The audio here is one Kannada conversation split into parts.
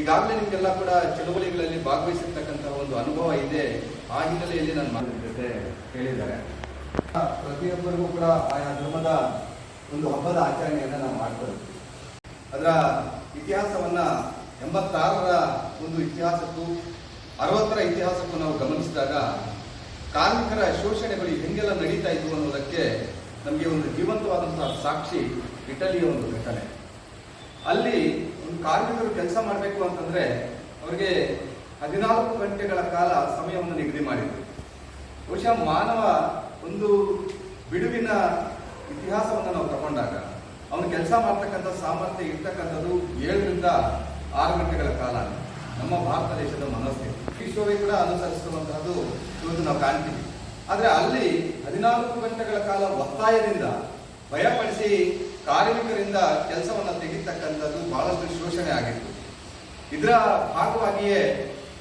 ಈಗಾಗಲೇ ನಿಮಗೆಲ್ಲ ಕೂಡ ಚಳುವಳಿಗಳಲ್ಲಿ ಭಾಗವಹಿಸಿರ್ತಕ್ಕಂಥ ಒಂದು ಅನುಭವ ಇದೆ. ಆ ಹಿನ್ನೆಲೆಯಲ್ಲಿ ನಾನು ಮಾತಿನ ಜೊತೆ ಹೇಳಿದ್ದಾರೆ. ಪ್ರತಿಯೊಬ್ಬರಿಗೂ ಕೂಡ ಆಯಾ ಧರ್ಮದ ಒಂದು ಹಬ್ಬದ ಆಚರಣೆಯನ್ನು ನಾವು ಮಾಡ್ತಾ ಇರ್ತೀವಿ ಅದರ ಇತಿಹಾಸವನ್ನ ಎಂಬತ್ತಾರರ ಒಂದು ಇತಿಹಾಸಕ್ಕೂ ಅರವತ್ತರ ಇತಿಹಾಸಕ್ಕೂ ನಾವು ಗಮನಿಸಿದಾಗ ಕಾರ್ಮಿಕರ ಶೋಷಣೆಗಳು ಹೆಂಗೆಲ್ಲ ನಡೀತಾ ಇದ್ವು ಅನ್ನೋದಕ್ಕೆ ನಮಗೆ ಒಂದು ಜೀವಂತವಾದಂತಹ ಸಾಕ್ಷಿ ಇಟಲಿಯ ಒಂದು ಘಟನೆ. ಅಲ್ಲಿ ಕಾರ್ಮಿಕರು ಕೆಲಸ ಮಾಡಬೇಕು ಅಂತಂದ್ರೆ ಅವರಿಗೆ ಹದಿನಾಲ್ಕು ಗಂಟೆಗಳ ಕಾಲ ಸಮಯವನ್ನು ನಿಗದಿ ಮಾಡಿದ್ರು. ಬಹುಶಃ ಮಾನವ ಒಂದು ಬಿಡುವಿನ ಇತಿಹಾಸವನ್ನು ನಾವು ತಗೊಂಡಾಗ ಅವನು ಕೆಲಸ ಮಾಡ್ತಕ್ಕಂಥ ಸಾಮರ್ಥ್ಯ ಇರ್ತಕ್ಕಂಥದ್ದು ಏಳರಿಂದ ಆರು ಗಂಟೆಗಳ ಕಾಲ ನಮ್ಮ ಭಾರತ ದೇಶದ ಮನಸ್ಥಿತಿ. ವಿಶ್ವವೇ ಕೂಡ ಅನುಸರಿಸುವಂತಹದ್ದು ಇವತ್ತು ನಾವು ಕಾಣ್ತೀವಿ. ಆದರೆ ಅಲ್ಲಿ ಹದಿನಾಲ್ಕು ಗಂಟೆಗಳ ಕಾಲ ಒತ್ತಾಯದಿಂದ ಭಯಪಡಿಸಿ ಕಾರ್ಮಿಕರಿಂದ ಕೆಲಸವನ್ನು ತೆಗಿತಕ್ಕಂಥದ್ದು ಬಹಳಷ್ಟು ಆಗಿತ್ತು. ಇದರ ಭಾಗವಾಗಿಯೇ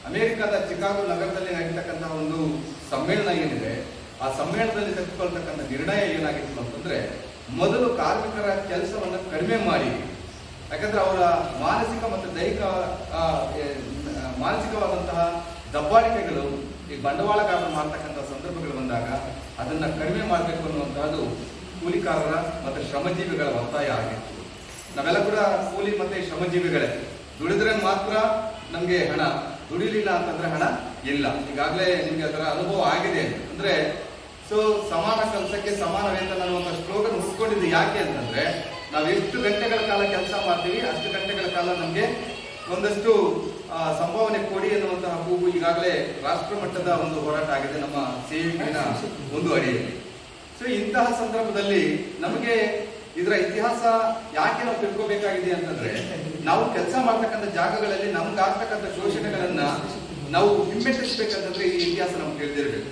ಅಮೆರಿಕದ ಚಿಕಾಗೋ ನಗರದಲ್ಲಿ ನಡೀತಕ್ಕಂತಹ ಒಂದು ಸಮ್ಮೇಳನ ಏನಿದೆ, ಆ ಸಮ್ಮೇಳನದಲ್ಲಿ ತೆಗೆದುಕೊಳ್ತಕ್ಕಂಥ ನಿರ್ಣಯ ಏನಾಗಿತ್ತು ಅಂತಂದ್ರೆ, ಮೊದಲು ಕಾರ್ಮಿಕರ ಕೆಲಸವನ್ನು ಕಡಿಮೆ ಮಾಡಿ, ಯಾಕಂದ್ರೆ ಅವರ ಮಾನಸಿಕ ಮತ್ತು ದೈಹಿಕ ಮಾನಸಿಕವಾದಂತಹ ದಬ್ಬಾಳಿಕೆಗಳು, ಈ ಬಂಡವಾಳಗಾರರು ಮಾಡ್ತಕ್ಕಂಥ ಸಂದರ್ಭಗಳು ಬಂದಾಗ ಅದನ್ನ ಕಡಿಮೆ ಮಾಡಬೇಕು ಅನ್ನುವಂತಹದ್ದು ಕೂಲಿಕಾರರ ಮತ್ತು ಶ್ರಮಜೀವಿಗಳ ಒತ್ತಾಯ ಆಗಿತ್ತು. ನಾವೆಲ್ಲ ಕೂಡ ಕೂಲಿ ಮತ್ತೆ ಶ್ರಮಜೀವಿಗಳೇ. ದುಡಿದ್ರೆ ಮಾತ್ರ ನಮ್ಗೆ ಹಣ. ದುಡಿಲಿಲ್ಲ ಅಂತಂದ್ರೆ ಹಣ ಇಲ್ಲ. ಈಗಾಗಲೇ ನಿಮ್ಗೆ ಅದರ ಅನುಭವ ಆಗಿದೆ. ಅಂದ್ರೆ, ಸೊ, ಸಮಾನ ಕೆಲಸಕ್ಕೆ ಸಮಾನ ವೇತನ ಅನ್ನುವಂಥ ಸ್ಲೋಗನ್ ಹುಡ್ಕೊಂಡಿದ್ದು ಯಾಕೆ ಅಂತಂದ್ರೆ, ನಾವು ಎಷ್ಟು ಗಂಟೆಗಳ ಕಾಲ ಕೆಲಸ ಮಾಡ್ತೀವಿ, ಅಷ್ಟು ಗಂಟೆಗಳ ಕಾಲ ನಮ್ಗೆ ಒಂದಷ್ಟು ಸಂಭಾವನೆ ಕೊಡಿ ಎನ್ನುವಂತಹ ಕೂಗು ಈಗಾಗಲೇ ರಾಷ್ಟ್ರ ಮಟ್ಟದ ಒಂದು ಹೋರಾಟ ಆಗಿದೆ ನಮ್ಮ ಸೇವಿಕೆಯ ಒಂದು ಅಡಿಯಲ್ಲಿ. ಸೊ, ಇಂತಹ ಸಂದರ್ಭದಲ್ಲಿ ನಮಗೆ ಇದರ ಇತಿಹಾಸ ಯಾಕೆ ನಾವು ತಿಳ್ಕೋಬೇಕಾಗಿದೆ ಅಂತಂದ್ರೆ ನಾವು ಕೆಲಸ ಮಾಡ್ತಕ್ಕಂಥ ಜಾಗಗಳಲ್ಲಿ ನಮ್ಗಾಗ್ತಕ್ಕಂಥ ಶೋಷಣೆಗಳನ್ನ ನಾವು ಹಿಮ್ಮೆಟ್ಟಿಸ್ಬೇಕಂತಂದ್ರೆ ಈ ಇತಿಹಾಸ ನಮ್ಗೆ ತಿಳಿದಿರ್ಬೇಕು.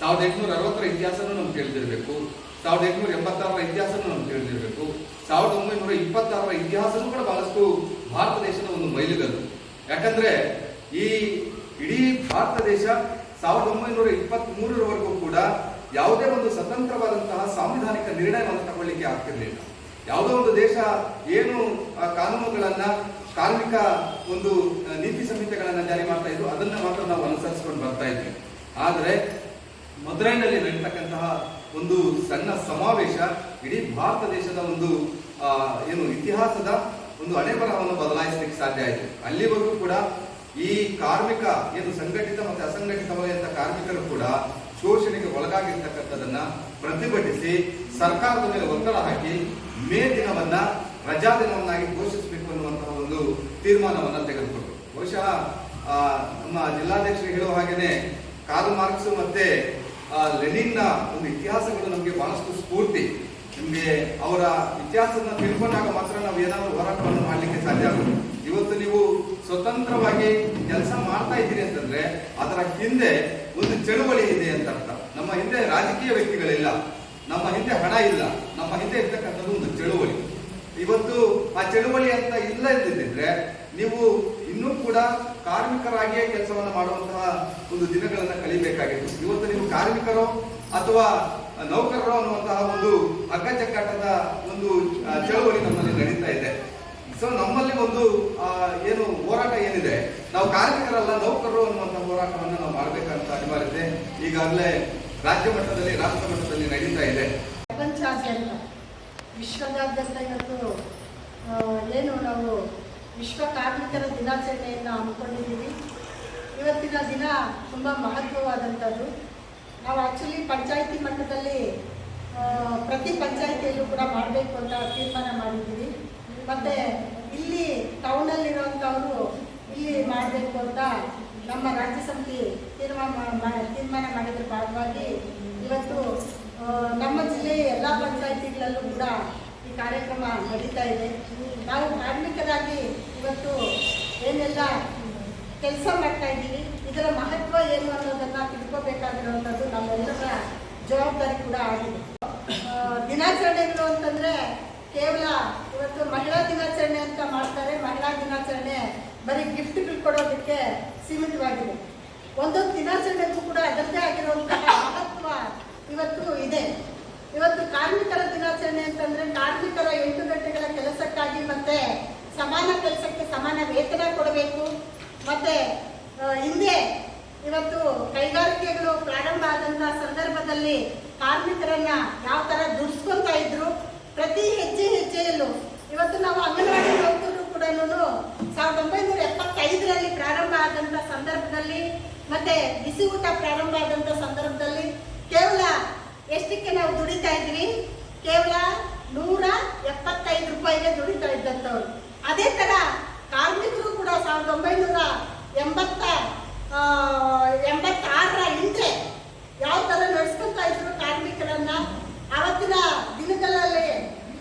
ಸಾವಿರದ ಎಂಟುನೂರ ಅರವತ್ತರ ಇತಿಹಾಸನೂ ನಮ್ಗೆ ತಿಳಿದಿರ್ಬೇಕು. ಸಾವಿರದ ಎಂಟುನೂರ ಎಂಬತ್ತಾರರ ಇತಿಹಾಸನೂ ನಮ್ಗೆ ತಿಳಿದಿರ್ಬೇಕು. ಸಾವಿರದ ಒಂಬೈನೂರ ಇಪ್ಪತ್ತಾರರ ಇತಿಹಾಸನೂ ಕೂಡ ಬಹಳಷ್ಟು ಭಾರತ ದೇಶದ ಒಂದು ಮೈಲಿಗಲ್ಲು. ಯಾಕಂದ್ರೆ ಈ ಇಡೀ ಭಾರತ ದೇಶ ಸಾವಿರದ ಒಂಬೈನೂರ ಇಪ್ಪತ್ತ್ ಮೂರರವರೆಗೂ ಕೂಡ ಯಾವುದೇ ಒಂದು ಸ್ವತಂತ್ರವಾದಂತಹ ಸಾಂವಿಧಾನಿಕ ನಿರ್ಣಯವನ್ನು ತಗೊಳ್ಳಿಕ್ಕೆ ಆಗ್ತಿರ್ಲಿಲ್ಲ. ಯಾವುದೋ ಒಂದು ದೇಶ ಏನು ಕಾನೂನುಗಳನ್ನ, ಕಾರ್ಮಿಕ ಒಂದು ನೀತಿ ಸಂಹಿತೆಗಳನ್ನ ಜಾರಿ ಮಾಡ್ತಾ ಇದ್ರು ಅದನ್ನ ಮಾತ್ರ ನಾವು ಅನುಸರಿಸಿಕೊಂಡು ಬರ್ತಾ ಇದ್ವಿ. ಆದ್ರೆ ಮದುರೈನಲ್ಲಿ ನಡೀತಕ್ಕಂತಹ ಒಂದು ಸಣ್ಣ ಸಮಾವೇಶ, ಇಡೀ ಭಾರತ ದೇಶದ ಒಂದು ಏನು ಇತಿಹಾಸದ ಒಂದು ಹಣೆಬರಹವನ್ನು ಬದಲಾಯಿಸಲಿಕ್ಕೆ ಸಾಧ್ಯ ಆಯಿತು. ಅಲ್ಲಿವರೆಗೂ ಕೂಡ ಈ ಕಾರ್ಮಿಕ, ಏನು ಸಂಘಟಿತ ಮತ್ತು ಅಸಂಘಟಿತ ವಲಯದ ಕಾರ್ಮಿಕರು ಕೂಡ ಒಳಗಾಗಿರ್ತಕ್ಕಂಥದನ್ನ ಪ್ರತಿಭಟಿಸಿ ಸರ್ಕಾರದ ಮೇಲೆ ಒತ್ತಡ ಹಾಕಿ ಮೇ ದಿನವನ್ನ ರಜಾ ದಿನವನ್ನಾಗಿ ಘೋಷಿಸಬೇಕು ಅನ್ನುವಂತಹ ಒಂದು ತೀರ್ಮಾನವನ್ನ ತೆಗೆದುಕೊಂಡರು. ಬಹುಶಃ ನಮ್ಮ ಜಿಲ್ಲಾಧ್ಯಕ್ಷರು ಹೇಳುವ ಹಾಗೇನೆ ಕಾರ್ಲ್ ಮಾರ್ಕ್ಸ್ ಮತ್ತೆ ಲೆನಿನ್ನ ಒಂದು ಇತಿಹಾಸಗಳು ನಮಗೆ ಬಹಳಷ್ಟು ಸ್ಫೂರ್ತಿ. ನಿಮಗೆ ಅವರ ಇತಿಹಾಸನ ತಿಳ್ಕೊಂಡಾಗ ಮಾತ್ರ ನಾವು ಏನಾದರೂ ಹೋರಾಟವನ್ನು ಮಾಡಲಿಕ್ಕೆ ಸಾಧ್ಯ ಆಗುತ್ತೆ ಇವತ್ತು ನೀವು ಸ್ವತಂತ್ರವಾಗಿ ಕೆಲಸ ಮಾಡ್ತಾ ಇದ್ದೀರಿ ಅಂತಂದ್ರೆ ಅದರ ಹಿಂದೆ ಒಂದು ಚಳುವಳಿ ಇದೆ ಅಂತ ಅರ್ಥ. ನಮ್ಮ ಹಿಂದೆ ರಾಜಕೀಯ ವ್ಯಕ್ತಿಗಳಿಲ್ಲ, ನಮ್ಮ ಹಿಂದೆ ಹಣ ಇಲ್ಲ, ನಮ್ಮ ಹಿಂದೆ ಇರ್ತಕ್ಕಂಥದ್ದು ಒಂದು ಚಳುವಳಿ. ಇವತ್ತು ಆ ಚಳುವಳಿ ಅಂತ ಇಲ್ಲ ಇದ್ದಿದ್ರೆ ನೀವು ಇನ್ನೂ ಕೂಡ ಕಾರ್ಮಿಕರಾಗಿಯೇ ಕೆಲಸವನ್ನು ಮಾಡುವಂತಹ ಒಂದು ದಿನಗಳನ್ನು ಕಳಿಬೇಕಾಗಿತ್ತು ಇವತ್ತು ನೀವು ಕಾರ್ಮಿಕರು ಅಥವಾ ನೌಕರರು ಅನ್ನುವಂತಹ ಒಂದು ಹಗ್ಗಜಗ್ಗಾಟದ ಒಂದು ಚಳುವಳಿ ನಮ್ಮಲ್ಲಿ ನಡೀತಾ ಇದೆ. ಸೊ ನಮ್ಮಲ್ಲಿ ಒಂದು ಏನು ಹೋರಾಟ ಏನಿದೆ? ನಾವು ಕಾರ್ಮಿಕರಲ್ಲ, ನೌಕರರು ಅನ್ನುವಂತಹ ಹೋರಾಟವನ್ನು ನಾವು ಮಾಡಬೇಕಂತ ಅನಿವಾರ್ಯತೆ ಈಗಾಗಲೇ ರಾಜ್ಯ ಮಟ್ಟದಲ್ಲಿ, ರಾಷ್ಟ್ರ ಮಟ್ಟದಲ್ಲಿ ನಡೀತಾ ಇದೆ. ಪ್ರಪಂಚಾದ್ಯಂತ, ವಿಶ್ವದಾದ್ಯಂತ ಇವತ್ತು ಏನು ನಾವು ವಿಶ್ವ ಕಾರ್ಮಿಕರ ದಿನಾಚರಣೆಯನ್ನು ಹಮ್ಮಿಕೊಂಡಿದ್ದೀವಿ. ಇವತ್ತಿನ ದಿನ ತುಂಬ ಮಹತ್ವವಾದಂಥದ್ದು. ನಾವು ಆ್ಯಕ್ಚುಲಿ ಪಂಚಾಯಿತಿ ಮಟ್ಟದಲ್ಲಿ ಪ್ರತಿ ಪಂಚಾಯಿತಿಯಲ್ಲೂ ಕೂಡ ಮಾಡಬೇಕು ಅಂತ ತೀರ್ಮಾನ ಮಾಡಿದ್ದೀವಿ. ಮತ್ತು ಇಲ್ಲಿ ಟೌನಲ್ಲಿರುವಂಥವರು ಇಲ್ಲಿ ಮಾಡಬೇಕು ಅಂತ ನಮ್ಮ ರಾಜ್ಯ ಸಮಿತಿ ತೀರ್ಮಾನ ತೀರ್ಮಾನ ಮಾಡಿದ್ರ ಭಾಗವಾಗಿ ಇವತ್ತು ನಮ್ಮ ಜಿಲ್ಲೆಯ ಎಲ್ಲ ಪಂಚಾಯಿತಿಗಳಲ್ಲೂ ಕೂಡ ಈ ಕಾರ್ಯಕ್ರಮ ನಡೀತಾ ಇದೆ. ನಾವು ಕಾರ್ಮಿಕರಾಗಿ ಇವತ್ತು ಏನೆಲ್ಲ ಕೆಲಸ ಮಾಡ್ತಾ ಇದ್ದೀವಿ, ಇದರ ಮಹತ್ವ ಏನು ಅನ್ನೋದನ್ನ ತಿಳ್ಕೋಬೇಕಾಗಿರುವಂಥದ್ದು ನಮ್ಮೆಲ್ಲರ ಜವಾಬ್ದಾರಿ ಕೂಡ ಆಗಿದೆ. ದಿನಾಚರಣೆಗಳು ಅಂತಂದ್ರೆ ಕೇವಲ ಇವತ್ತು ಮಹಿಳಾ ದಿನಾಚರಣೆ ಅಂತ ಮಾಡ್ತಾರೆ. ಮಹಿಳಾ ದಿನಾಚರಣೆ ಬರೀ ಗಿಫ್ಟ್ಗಳು ಕೊಡೋದಕ್ಕೆ ಸೀಮಿತವಾಗಿದೆ. ಒಂದೊಂದು ದಿನಾಚರಣೆಗೂ ಕೂಡ ಅದರದೇ ಆಗಿರುವಂತಹ ಮಹತ್ವ ಇವತ್ತು ಇದೆ. ಇವತ್ತು ಕಾರ್ಮಿಕರ ದಿನಾಚರಣೆ ಅಂತಂದ್ರೆ ಕಾರ್ಮಿಕರ ಎಂಟು ಗಂಟೆಗಳ ಕೆಲಸಕ್ಕಾಗಿ ಮತ್ತೆ ಸಮಾನ ಕೆಲಸಕ್ಕೆ ಸಮಾನ ವೇತನ ಕೊಡಬೇಕು. ಮತ್ತೆ ಹಿಂದೆ ಇವತ್ತು ಕೈಗಾರಿಕೆಗಳು ಪ್ರಾರಂಭ ಆದಂತಹ ಸಂದರ್ಭದಲ್ಲಿ ಕಾರ್ಮಿಕರನ್ನ ಯಾವ ತರ ದುಡಿಸ್ಕೊತಾ ಇದ್ರು, ಪ್ರತಿ ಹೆಜ್ಜೆ ಹೆಜ್ಜೆಯಲ್ಲೂ ಇವತ್ತು ನಾವು ಅಂಗನವಾಡಿ ನೌಕರರು ಕೂಡ ಸಾವಿರದ ಒಂಬೈನೂರ ಎಪ್ಪತ್ತೈದರಲ್ಲಿ ಪ್ರಾರಂಭ ಆದಂಥ ಸಂದರ್ಭದಲ್ಲಿ ಮತ್ತೆ ಬಿಸಿ ಊಟ ಪ್ರಾರಂಭ ಆದಂಥ ಸಂದರ್ಭದಲ್ಲಿ ಕೇವಲ ಎಷ್ಟಕ್ಕೆ ನಾವು ದುಡಿತಾ ಇದ್ವಿ? ಕೇವಲ ನೂರ ಎಪ್ಪತ್ತೈದು ರೂಪಾಯಿಗೆ ದುಡಿತಾ ಇದ್ದಂಥವ್ರು ಅದೇ ಥರ ಕಾರ್ಮಿಕರು ಕೂಡ ಸಾವಿರದ ಒಂಬೈನೂರ ಎಂಬತ್ತ ಆ, ಎಂಬತ್ತಾರರ ಹಿಂದೆ ಯಾವ ಥರ ನಡೆಸ್ಕೊತಾ ಇದ್ರು ಕಾರ್ಮಿಕರನ್ನ ಅವತ್ತಿನ ದಿನಗಳಲ್ಲಿ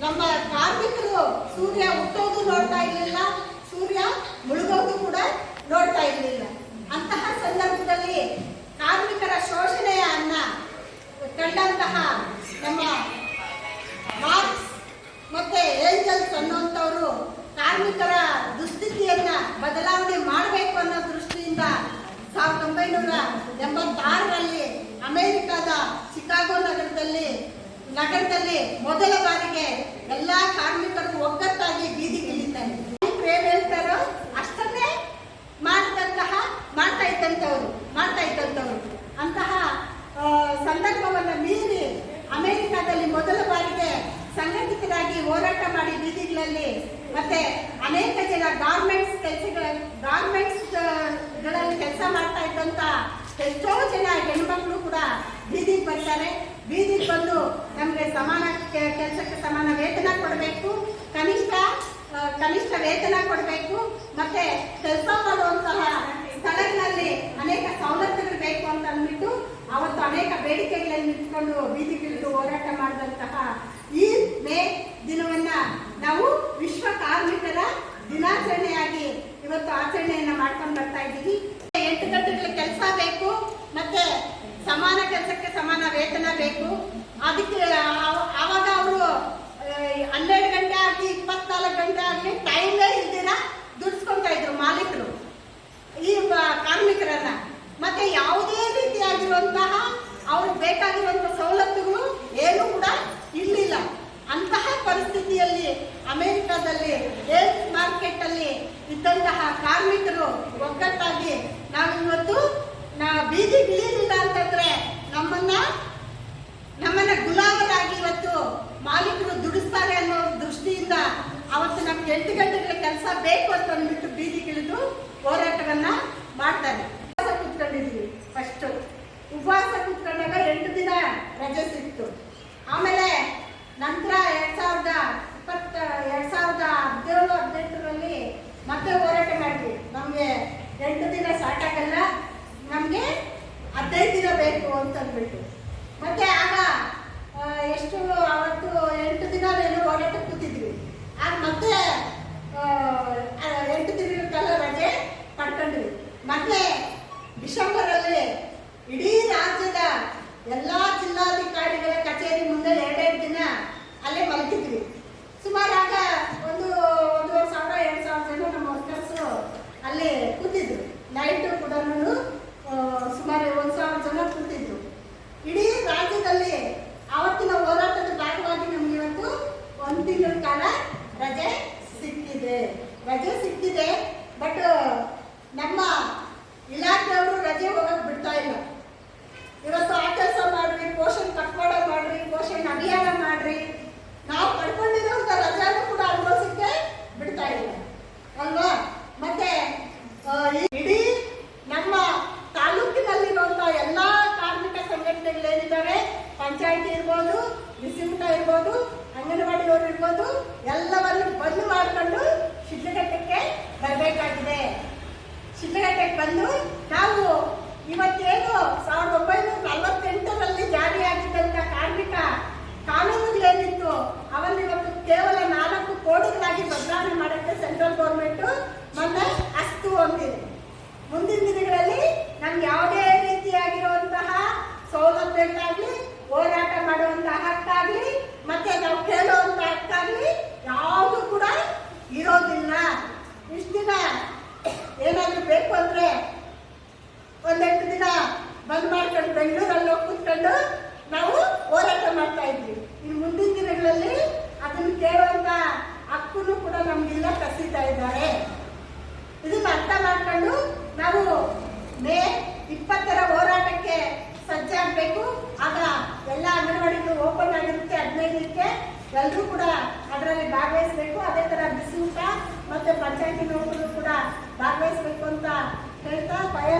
ನಮ್ಮ ಕಾರ್ಮಿಕರು ಸೂರ್ಯ ಹುಟ್ಟೋದು ನೋಡ್ತಾ ಇರಲಿಲ್ಲ ಸೂರ್ಯ ಮುಳುಗೋದು ಕೂಡ ನೋಡ್ತಾ ಇರಲಿಲ್ಲ ಅಂತಹ ಸಂದರ್ಭದಲ್ಲಿ ಕಾರ್ಮಿಕರ ಶೋಷಣೆಯನ್ನ ಕಂಡಂತಹ ನಮ್ಮ ಮಾರ್ಕ್ಸ್ ಮತ್ತೆ ಏಂಜಲ್ಸ್ ಅನ್ನುವಂಥವ್ರು ಕಾರ್ಮಿಕರ ದುಸ್ಥಿತಿಯನ್ನ ಬದಲಾವಣೆ ಮಾಡಬೇಕು ಅನ್ನೋ ದೃಷ್ಟಿಯಿಂದ ಸಾವಿರದ ಒಂಬೈನೂರ ಎಂಬತ್ತಾರರಲ್ಲಿ ಅಮೆರಿಕದ ಚಿಕಾಗೋ ನಗರದಲ್ಲಿ ನಗರದಲ್ಲಿ ಮೊದಲ ಬಾರಿಗೆ ಎಲ್ಲಾ ಕಾರ್ಮಿಕರು ಒಗ್ಗಟ್ಟಾಗಿ ಬೀದಿಗಿಳಿತಾರೆ ಏನ್ ಹೇಳ್ತಾರೋ ಅಷ್ಟನ್ನೇ ಮಾಡಿದಂತಹ, ಮಾಡ್ತಾ ಇದ್ದಂಥವ್ರು ಮಾಡ್ತಾ ಇದ್ದಂಥವ್ರು. ಅಂತಹ ಸಂದರ್ಭವನ್ನು ಮೀರಿ ಅಮೆರಿಕದಲ್ಲಿ ಮೊದಲ ಬಾರಿಗೆ ಸಂಘಟಿತರಾಗಿ ಹೋರಾಟ ಮಾಡಿ ಬೀದಿಗಳಲ್ಲಿ ಮತ್ತೆ ಅನೇಕ ಜನ ಗಾರ್ಮೆಂಟ್ಸ್ ಕೆಲಸಗಳ ಗಾರ್ಮೆಂಟ್ಸ್ಗಳಲ್ಲಿ ಕೆಲಸ ಮಾಡ್ತಾ ಇದ್ದಂತ ಎಷ್ಟೋ ಜನ ಹೆಣ್ಮಕ್ಳು ಕೂಡ ಬೀದಿಗೆ ಬರ್ತಾರೆ. ಬೀದಿಗೆ ಬಂದು ಸಮಾನ ಕೆಲಸಕ್ಕೆ ಸಮಾನ ವೇತನ ಕೊಡಬೇಕು. ಕನಿಷ್ಠ ಕನಿಷ್ಠ ವೇತನ ಕೊಡಬೇಕು. ಮತ್ತೆ ಕೆಲಸ ಮಾಡುವಂತಹ ಸ್ಥಳಗಳಲ್ಲಿ ಅನೇಕ ಸೌಲಭ್ಯಗಳು ಬೇಕು ಅಂತ ಅಂದ್ಬಿಟ್ಟು ಅವತ್ತು ಅನೇಕ ಬೇಡಿಕೆಗಳನ್ನು ನಿಂತ್ಕೊಂಡು ಬೀದಿಗಿಳಿದು ಹೋರಾಟ ಮಾಡಿದಂತಹ ಈ ಮೇ ದಿನವನ್ನ ನಾವು ವಿಶ್ವ ಕಾರ್ಮಿಕರ ದಿನಾಚರಣೆಯಾಗಿ ಇವತ್ತು ಆಚರಣೆಯನ್ನ ಮಾಡ್ಕೊಂಡು ಬರ್ತಾ ಇದ್ದೀವಿ. ಎಂಟು ಗಂಟೆಗಳ ಕೆಲಸ ಬೇಕು. ಮತ್ತೆ ಸಮಾನ ಕೆಲಸಕ್ಕೆ ಸಮಾನ ವೇತನ ಬೇಕು. ಅದಕ್ಕೆ ಆ- ಆವಾಗ ಅವರು ಹನ್ನೆರಡು ಗಂಟೆ ಆಗಲಿ ಇಪ್ಪತ್ನಾಲ್ಕು ಗಂಟೆ ಆಗಲಿ ಟೈಮೇ ಇಲ್ದಿರ ದುಡಿಸ್ಕೊಂತಾ ಇದ್ರು ಮಾಲೀಕರು ಈ ಬ- ಕಾರ್ಮಿಕರನ್ನ ಮತ್ತೆ ಯಾವುದೇ ರೀತಿಯಾಗಿರುವಂತಹ ಅವ್ರಿಗೆ ಬೇಕಾಗಿರುವಂತಹ ಸವಲತ್ತುಗಳು ಏನು ಕೂಡ ಇರಲಿಲ್ಲ ಅಂತಹ ಪರಿಸ್ಥಿತಿಯಲ್ಲಿ ಅಮೆರಿಕದಲ್ಲಿ ಏಲ್ಸ್ ಮಾರ್ಕೆಟ್ ಅಲ್ಲಿ ಇದ್ದಂತಹ ಕಾರ್ಮಿಕರು ಒಗ್ಗಟ್ಟಾಗಿ ನಾವಿವತ್ತು ನಾ ಬೀದಿ ಇಳಿಲಿಲ್ಲ ಅಂತಂದ್ರೆ ನಮ್ಮನ್ನ ನಮ್ಮನ್ನ ಗುಲಾಮರಾಗಿ ಇವತ್ತು ಮಾಲೀಕರು ದುಡಿಸ್ತಾರೆ ಅನ್ನೋ ದೃಷ್ಟಿಯಿಂದ ಅವತ್ತು ನಮ್ಗೆ ಎಂಟು ಗಂಟೆಗಳ ಕೆಲಸ ಬೇಕು ಅಂತ ಅಂದ್ಬಿಟ್ಟು ಬೀದಿಗಿಳಿದು ಹೋರಾಟವನ್ನ ಮಾಡ್ತಾರೆ ಉಪವಾಸ ಕೂತ್ಕೊಂಡಿದ್ವಿ ಫಸ್ಟ್ ಉಪವಾಸ ಕೂತ್ಕೊಂಡಾಗ ಎಂಟು ದಿನ ರಜೆ ಸಿಕ್ತು ಆಮೇಲೆ ನಂತರ ಎರಡ್ ಸಾವಿರದ ಇಪ್ಪತ್ತ ಎರಡ್ ಸಾವಿರದ ಹದಿನೇಳು ಹದಿನೆಂಟರಲ್ಲಿ ಮತ್ತೆ ಹೋರಾಟ ಮಾಡಿದ್ವಿ ನಮಗೆ ಎಂಟು ದಿನ ಸಾಕಾಗಲ್ಲ ನಮಗೆ ಹದಿನೈದು ದಿನ ಬೇಕು ಅಂತ ಅಂದ್ಬಿಟ್ಟು ಮತ್ತೆ ಆಗ ಆ, ಎಷ್ಟು ಅವತ್ತು ಎಂಟು ದಿನ ಏನೋ ಹೋರಾಟ ಕೂತಿದ್ವಿ ಆಗ ಮತ್ತೆ ಆ, ಆ, ಎಂಟು ದಿನಗಳ ಕಾಲ ರಜೆ ಪಡ್ಕೊಂಡ್ವಿ ಮತ್ತೆ ಡಿಸೆಂಬರಲ್ಲಿ ಇಡೀ ರಾಜ್ಯದ ಎಲ್ಲಾ ಜಿಲ್ಲಾಧಿಕಾರಿಗಳ ಕಚೇರಿ ಮುಂದೆ ಎರಡೆರಡು ದಿನ ಅಲ್ಲೇ ಮಲಗಿದ್ವಿ ಸುಮಾರು ಆಗ ಒಂದು ಒಂದೂವರೆ ಸಾವಿರ ಎರಡು ಸಾವಿರ ಜನ ನಮ್ಮ ವರ್ಕರ್ಸು ಅಲ್ಲಿ ಕೂತಿದ್ರು ನೈಟು ಕೂಡ ಸುಮಾರು ಒಂದು ಸಾವಿರ ಜನ ಕೂತಿದ್ರು ಇಡೀ ರಾಜ್ಯದಲ್ಲಿ ಆವತ್ತಿನ ಹೋರಾಟದ ಭಾಗವಾಗಿ ನಮ್ಗೆ ಇವತ್ತು ಒಂದು ತಿಂಗಳ ಕಾಲ ರಜೆ ಸಿಕ್ಕಿದೆ ರಜೆ ಸಿಕ್ಕಿದೆ ಬಟ್ ನಮ್ಮ ಇಲಾಖೆಯವರು ರಜೆ ಹೋಗಕ್ ಬಿಡ್ತಾ ಇಲ್ಲ ಇವತ್ತು ಆ ಕೆಲಸ ಮಾಡ್ರಿ ಪೋಷಣ್ ಕಟ್ಪಾಡ ಮಾಡ್ರಿ ಪೋಷಣ್ ಅಭಿಯಾನ ಮಾಡ್ರಿ ನಾವು ಪಡ್ಕೊಂಡಿರೋಂಥ ರಜಾನು ಕೂಡ ಅನುಭವಿಸಕ್ಕೆ ಬಿಡ್ತಾ ಇಲ್ಲ ಅಲ್ವಾ ಮತ್ತೆ ಆ, ಈ- ಇಡೀ ನಮ್ಮ ತಾಲೂಕಿನಲ್ಲಿರುವಂಥ ಎಲ್ಲ ಕಾರ್ಮಿಕ ಸಂಘಟನೆಗಳೇನಿದ್ದಾವೆ ಪಂಚಾಯತಿ ಇರ್ಬೋದು ಬಿಸಿ ಊಟ ಇರ್ಬೋದು ಅಂಗನವಾಡಿಯವರು ಇರ್ಬೋದು, ಎಲ್ಲವನ್ನು ಬಂದ್ ಮಾಡಿಕೊಂಡು ಶಿಡ್ಲಘಟ್ಟಕ್ಕೆ ಬರಬೇಕಾಗಿದೆ. ಶಿಡ್ಲಘಟ್ಟಕ್ಕೆ ಬಂದು ನಾವು ಇವತ್ತೇನು ಸಾವಿರದ ಒಂಬೈನೂರ ನಲವತ್ತೆಂಟರಲ್ಲಿ ಜಾರಿಯಾಗಿದ್ದಂಥ ಕಾರ್ಮಿಕ ಕಾನೂನುಗಳೇನಿತ್ತು ಅವನ್ನ ಇವತ್ತು ಕೇವಲ ನಾಲ್ಕು ಕೋಟಿಗಳಾಗಿ ಬದಲಾವಣೆ ಮಾಡೋಕ್ಕೆ ಸೆಂಟ್ರಲ್ ಗೌರ್ಮೆಂಟ್ ಮೊನ್ನೆ ಅಸ್ತು ಹೊಂದಿದೆ ಮುಂದಿನ ದಿನಗಳಲ್ಲಿ ನಮ್ಗೆ ಯಾವುದೇ ರೀತಿಯಾಗಿರುವಂತಹ ಸೌಲಭ್ಯಕ್ಕಾಗ್ಲಿ ಹೋರಾಟ ಮಾಡುವಂತಹ ಹಕ್ಕಾಗ್ಲಿ ಮತ್ತೆ ನಾವು ಕೇಳುವಂತ ಹಕ್ಕಾಗ್ಲಿ ಯಾವುದು ಕೂಡ ಇರೋದಿಲ್ಲ ಇಷ್ಟು ದಿನ ಏನಾದ್ರು ಬೇಕು ಅಂದ್ರೆ ಒಂದೆಂಟು ದಿನ ಮಾಡ್ಕೊಂಡು ಬೆಂಗಳೂರಲ್ಲಿ ಹೋಗಿ ಕೂತ್ಕೊಂಡು ನಾವು ಹೋರಾಟ ಮಾಡ್ತಾ ಇದ್ವಿ. ಇನ್ನು ಮುಂದಿನ ದಿನಗಳಲ್ಲಿ ಅದನ್ನು ಕೇಳುವಂತ ಹಕ್ಕನ್ನು ಕೂಡ ನಮಗೆಲ್ಲ ಕಸಿತಾ ಇದ್ದಾರೆ. ಇದನ್ನ ಅರ್ಥ ಮಾಡ್ಕೊಂಡು ನಾವು ಮೇ ಇಪ್ಪತ್ತರ ಹೋರಾಟಕ್ಕೆ ಸಜ್ಜಾಗಬೇಕು ಆಗ ಎಲ್ಲ ಅಂಗನವಾಡಿಗಳು ಓಪನ್ ಆಗಿರುತ್ತೆ ಹದಿನೈದಕ್ಕೆ ಎಲ್ಲರೂ ಕೂಡ ಅದರಲ್ಲಿ ಭಾಗವಹಿಸಬೇಕು. ಅದೇ ಥರ ಬಿಸಿ ಊಟ ಮತ್ತು ಪಂಚಾಯತಿ ನೌಕರರು ಕೂಡ ಭಾಗವಹಿಸಬೇಕು ಅಂತ ಹೇಳ್ತಾ ಪಯ